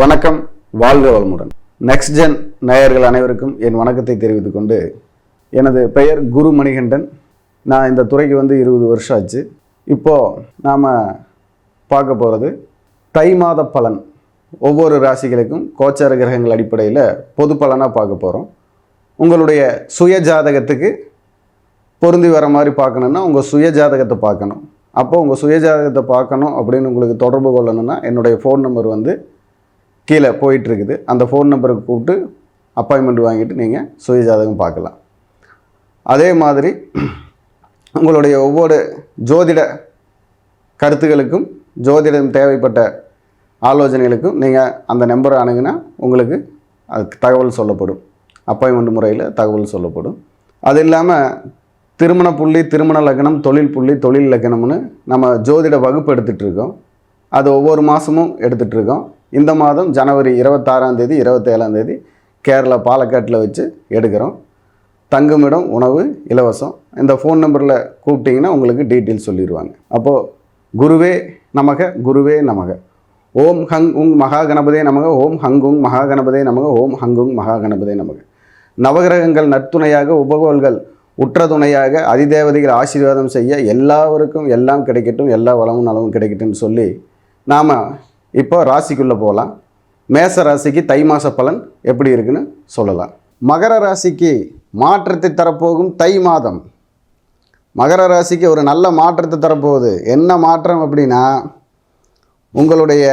வணக்கம் வாழ்க வளமுடன். நெக்ஸ்ட் ஜென் நேயர்கள் அனைவருக்கும் என் வணக்கத்தை தெரிவித்துக் கொண்டு எனது பெயர் குரு மணிகண்டன். நான் இந்த துறைக்கு வந்து இருபது வருஷம் ஆச்சு. இப்போது நாம் பார்க்க போகிறது தை மாத பலன். ஒவ்வொரு ராசிகளுக்கும் கோச்சார கிரகங்கள் அடிப்படையில் பொது பலனாக பார்க்க போகிறோம் உங்களுடைய சுய ஜாதகத்துக்கு பொருந்தி வர மாதிரி பார்க்கணுன்னா உங்கள் சுய ஜாதகத்தை பார்க்கணும். அப்போது உங்கள் சுய ஜாதகத்தை பார்க்கணும் அப்படின்னு உங்களுக்கு தொடர்பு கொள்ளணும்னா என்னுடைய ஃபோன் நம்பர் வந்து கீழே போயிட்டுருக்குது. அந்த ஃபோன் நம்பருக்கு கூப்பிட்டு அப்பாயின்மெண்ட் வாங்கிட்டு நீங்கள் சுய ஜாதகம் பார்க்கலாம். அதே மாதிரி உங்களுடைய ஒவ்வொரு ஜோதிட கருத்துகளுக்கும் ஜோதிடம் தேவைப்பட்ட ஆலோசனைகளுக்கும் நீங்கள் அந்த நம்பரை அணுகுனா உங்களுக்கு அதுக்கு தகவல் சொல்லப்படும். அப்பாயின்மெண்ட் முறையில் தகவல் சொல்லப்படும். அது இல்லாமல் திருமண புள்ளி திருமண லக்னம் தொழில் புள்ளி தொழில் லக்னம்னு நம்ம ஜோதிட வகுப்பு எடுத்துகிட்ருக்கோம் அது ஒவ்வொரு மாதமும் எடுத்துகிட்ருக்கோம் இந்த மாதம் ஜனவரி இருபத்தாறாம் தேதி இருபத்தேழாம் தேதி கேரளா பாலக்காட்டில் வச்சு எடுக்கிறோம். தங்குமிடம் உணவு இலவசம். இந்த ஃபோன் நம்பரில் கூப்பிட்டிங்கன்னா உங்களுக்கு டீட்டெயில் சொல்லிடுவாங்க. அப்போது குருவே நமக குருவே நமக. ஓம் ஹங் உங் மகா கணபதே நமக ஓம் ஹங்குங் மகா கணபதே நமக ஓம் ஹங்குங் மகா கணபதே நமக. நவகிரகங்கள் நற்துணையாக உபகோள்கள் உற்ற துணையாக அதிதேவதைகள் ஆசீர்வாதம் செய்ய எல்லாருக்கும் எல்லாம் கிடைக்கட்டும் எல்லா வளமும் நலமும் கிடைக்கட்டும்னு சொல்லி நாம் இப்போ ராசிக்குள்ளே போகலாம். மேச ராசிக்கு தை மாத பலன் எப்படி இருக்குன்னு சொல்லலாம். மகர ராசிக்கு மாற்றத்தை தரப்போகும் தை மாதம். மகர ராசிக்கு ஒரு நல்ல மாற்றத்தை தரப்போகுது. என்ன மாற்றம் அப்படின்னா உங்களுடைய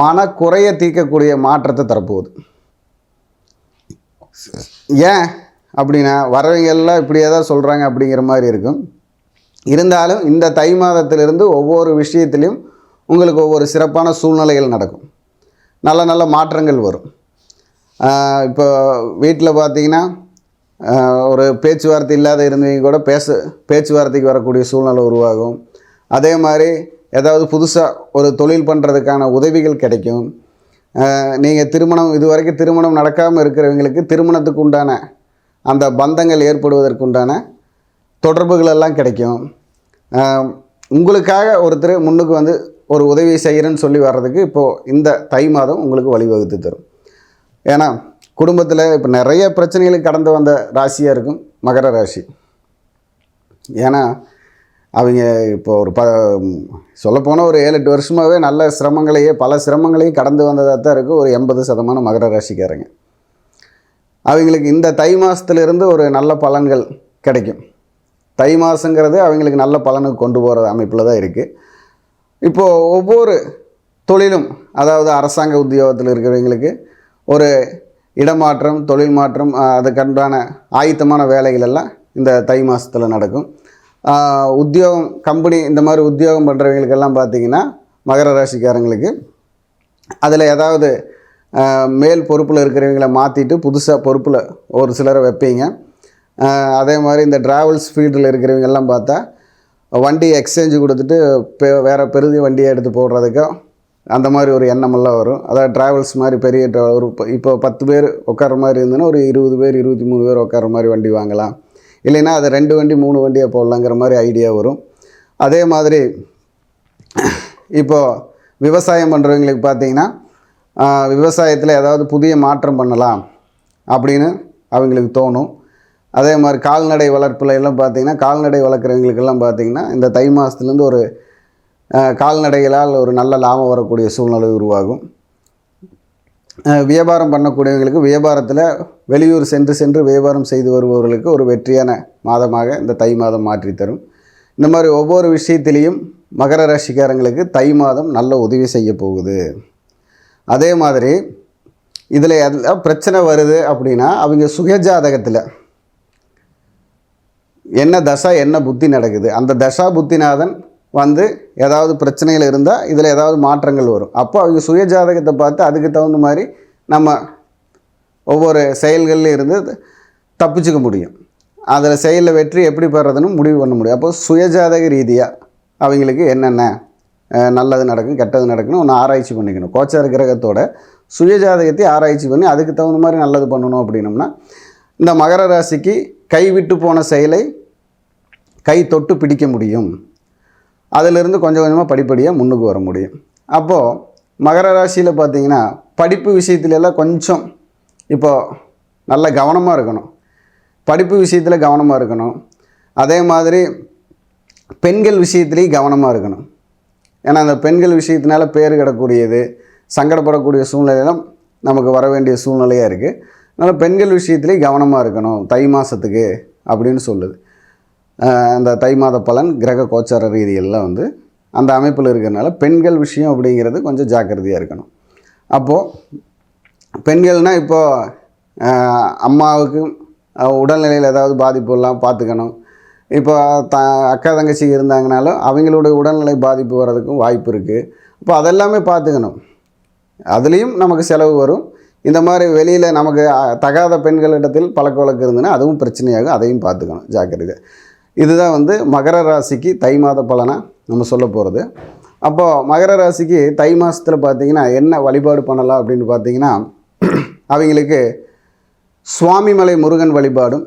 மனக்குறைய தீர்க்கக்கூடிய மாற்றத்தை தரப்போகுது. ஏன் அப்படின்னா வரவங்கெல்லாம் இப்படியே தான் சொல்கிறாங்க அப்படிங்கிற மாதிரி இருக்கும். இருந்தாலும் இந்த தை மாதத்திலிருந்து ஒவ்வொரு விஷயத்திலையும் உங்களுக்கு ஒவ்வொரு சிறப்பான சூழ்நிலைகள் நடக்கும். நல்ல நல்ல மாற்றங்கள் வரும். இப்போ வீட்டில் பார்த்தீங்கன்னா ஒரு பேச்சுவார்த்தை இல்லாத இருந்தவங்க கூட பேச பேச்சுவார்த்தைக்கு வரக்கூடிய சூழ்நிலை உருவாகும். அதே மாதிரி ஏதாவது புதுசாக ஒரு தொழில் பண்ணுறதுக்கான உதவிகள் கிடைக்கும். நீங்கள் திருமணம் இது வரைக்கும் திருமணம் நடக்காமல் இருக்கிறவங்களுக்கு திருமணத்துக்கு உண்டான அந்த பந்தங்கள் ஏற்படுவதற்கு உண்டான தொடர்புகள் எல்லாம் கிடைக்கும். உங்களுக்காக ஒருத்தர் முன்னுக்கு வந்து ஒரு உதவி செய்கிறேன்னு சொல்லி வர்றதுக்கு இப்போது இந்த தை மாதம் உங்களுக்கு வழிவகுத்து தரும். ஏன்னா குடும்பத்தில் இப்போ நிறைய பிரச்சனைகளுக்கு கடந்து வந்த ராசியாக இருக்கும் மகர ராசி. ஏன்னா அவங்க இப்போ ஒரு ப சொல்லப்போனால் ஒரு ஏழு எட்டு வருஷமாகவே நல்ல சிரமங்களையே பல சிரமங்களையும் கடந்து வந்ததாக தான் இருக்குது ஒரு எண்பது சதமானம் மகர ராசிக்காரங்க. அவங்களுக்கு இந்த தை மாதத்துலேருந்து ஒரு நல்ல பலன்கள் கிடைக்கும். தை மாதங்கிறது அவங்களுக்கு நல்ல பலனுக்கு கொண்டு போகிற அமைப்பில் தான் இருக்குது இப்போது ஒவ்வொரு தொழிலும் அதாவது அரசாங்க உத்தியோகத்தில் இருக்கிறவங்களுக்கு ஒரு இடமாற்றம் தொழில் மாற்றம் ஆஹ், ஆயத்தமான வேலைகள் எல்லாம் இந்த தை மாதத்தில் நடக்கும். உத்தியோகம் கம்பெனி இந்த மாதிரி உத்தியோகம் பண்ணுறவங்களுக்கெல்லாம் பார்த்தீங்கன்னா மகர ராசிக்காரங்களுக்கு அதில் ஏதாவது மேல் பொறுப்பில் இருக்கிறவங்கள மாற்றிட்டு புதுசாக பொறுப்பில் ஒரு சிலரை வைப்பீங்க. அதே மாதிரி இந்த ட்ராவல்ஸ் ஃபீல்டில் இருக்கிறவங்கெல்லாம் பார்த்தா வண்டி எக்ஸ்சேஞ்சு கொடுத்துட்டு பெ வேறு பெருதி வண்டியை எடுத்து போடுறதுக்கும் அந்த மாதிரி ஒரு எண்ணமெல்லாம் வரும். அதாவது ட்ராவல்ஸ் மாதிரி பெரிய ஒரு இப்போ பத்து பேர் உட்கார மாதிரி இருந்ததுன்னா ஒரு இருபது பேர் இருபத்தி மூணு பேர் உட்கார மாதிரி வண்டி வாங்கலாம். இல்லைன்னா அது ரெண்டு வண்டி மூணு வண்டியாக போடலாங்கிற மாதிரி ஐடியா வரும். அதே மாதிரி இப்போது விவசாயம் பண்ணுறவங்களுக்கு பார்த்தீங்கன்னா விவசாயத்தில் ஏதாவது புதிய மாற்றம் பண்ணலாம் அப்படின்னு அவங்களுக்கு தோணும். அதே மாதிரி கால்நடை வளர்ப்பில் எல்லாம் பார்த்தீங்கன்னா கால்நடை வளர்க்குறவங்களுக்கெல்லாம் பார்த்தீங்கன்னா இந்த தை மாதத்துலேருந்து ஒரு கால்நடைகளால் ஒரு நல்ல லாபம் வரக்கூடிய சூழ்நிலை உருவாகும். வியாபாரம் பண்ணக்கூடியவங்களுக்கு வியாபாரத்தில் வெளியூர் சென்று சென்று வியாபாரம் செய்து வருபவர்களுக்கு ஒரு வெற்றியான மாதமாக இந்த தை மாதம் மாற்றி தரும் இந்த மாதிரி ஒவ்வொரு விஷயத்திலையும் மகர ராசிக்காரங்களுக்கு தை மாதம் நல்ல உதவி செய்ய போகுது. அதே மாதிரி இதில் எல்லாம் பிரச்சனை வருது அப்படின்னா அவங்க சுயஜாதகத்தில் என்ன தசா என்ன புத்தி நடக்குது? அந்த தசா புத்திநாதன் வந்து ஏதாவது பிரச்சனைகள் இருந்தால் இதில் ஏதாவது மாற்றங்கள் வரும். அப்போ அவங்க சுயஜாதகத்தை பார்த்து அதுக்கு தகுந்த மாதிரி நம்ம ஒவ்வொரு செயல்கள்லையும் இருந்து தப்பிச்சுக்க முடியும். அதில் செயலில் வெற்றி எப்படி பெறதுன்னு முடிவு பண்ண முடியும். அப்போ சுயஜாதக ரீதியாக அவங்களுக்கு என்னென்ன நல்லது நடக்கும் கெட்டது நடக்குன்னு ஒன்று ஆராய்ச்சி பண்ணிக்கணும். கோச்சார் கிரகத்தோட சுயஜாதகத்தை ஆராய்ச்சி பண்ணி அதுக்கு தகுந்த மாதிரி நல்லது பண்ணணும் அப்படின்னம்னா இந்த மகர ராசிக்கு கைவிட்டு போன செயலை கை தொட்டு பிடிக்க முடியும். அதிலிருந்து கொஞ்சம் கொஞ்சமாக படிப்படியாக முன்னுக்கு வர முடியும். அப்போது மகர ராசியில் பார்த்தீங்கன்னா படிப்பு விஷயத்துல எல்லாம் கொஞ்சம் இப்போது நல்ல கவனமாக இருக்கணும். படிப்பு விஷயத்தில் கவனமாக இருக்கணும். அதே மாதிரி பெண்கள் விஷயத்துலேயும் கவனமாக இருக்கணும். ஏன்னா அந்த பெண்கள் விஷயத்தினால பேர் கிடக்கூடியது சங்கடப்படக்கூடிய சூழ்நிலையெல்லாம் நமக்கு வர வேண்டிய சூழ்நிலையாக இருக்குது அதனால் பெண்கள் விஷயத்துலேயும் கவனமாக இருக்கணும். தை மாதத்துக்கு அப்படின்னு சொல்லுது. அந்த தை மாத பலன் கிரக கோச்சார ரீதியெல்லாம் வந்து அந்த அமைப்பில் இருக்கிறனால பெண்கள் விஷயம் அப்படிங்கிறது கொஞ்சம் ஜாக்கிரதையாக இருக்கணும். அப்போது பெண்கள்னால் இப்போது அம்மாவுக்கு உடல்நிலையில் ஏதாவது பாதிப்புலாம் பார்த்துக்கணும். இப்போ த அக்கா தங்கச்சி இருந்தாங்கனாலும் அவங்களுடைய உடல்நிலை பாதிப்பு வர்றதுக்கும் வாய்ப்பு இருக்குது அப்போ அதெல்லாமே பார்த்துக்கணும். அதுலேயும் நமக்கு செலவு வரும். இந்த மாதிரி வெளியில் நமக்கு தகாத பெண்களிடத்தில் பழக்க வழக்கம் இருந்ததுன்னா அதுவும் பிரச்சனையாகும். அதையும் பார்த்துக்கணும். ஜாக்கிரதை. இதுதான் வந்து மகர ராசிக்கு தை மாத பலனாக நம்ம சொல்ல போகிறது அப்போது மகர ராசிக்கு தை மாதத்தில் பார்த்திங்கன்னா என்ன வழிபாடு பண்ணலாம் அப்படின்னு பார்த்தீங்கன்னா அவங்களுக்கு சுவாமிமலை முருகன் வழிபாடும்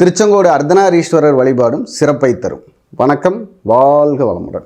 திருச்செங்கோடு அர்த்தநாரீஸ்வரர் வழிபாடும் சிறப்பை தரும். வணக்கம். வாழ்க வளமுடன்.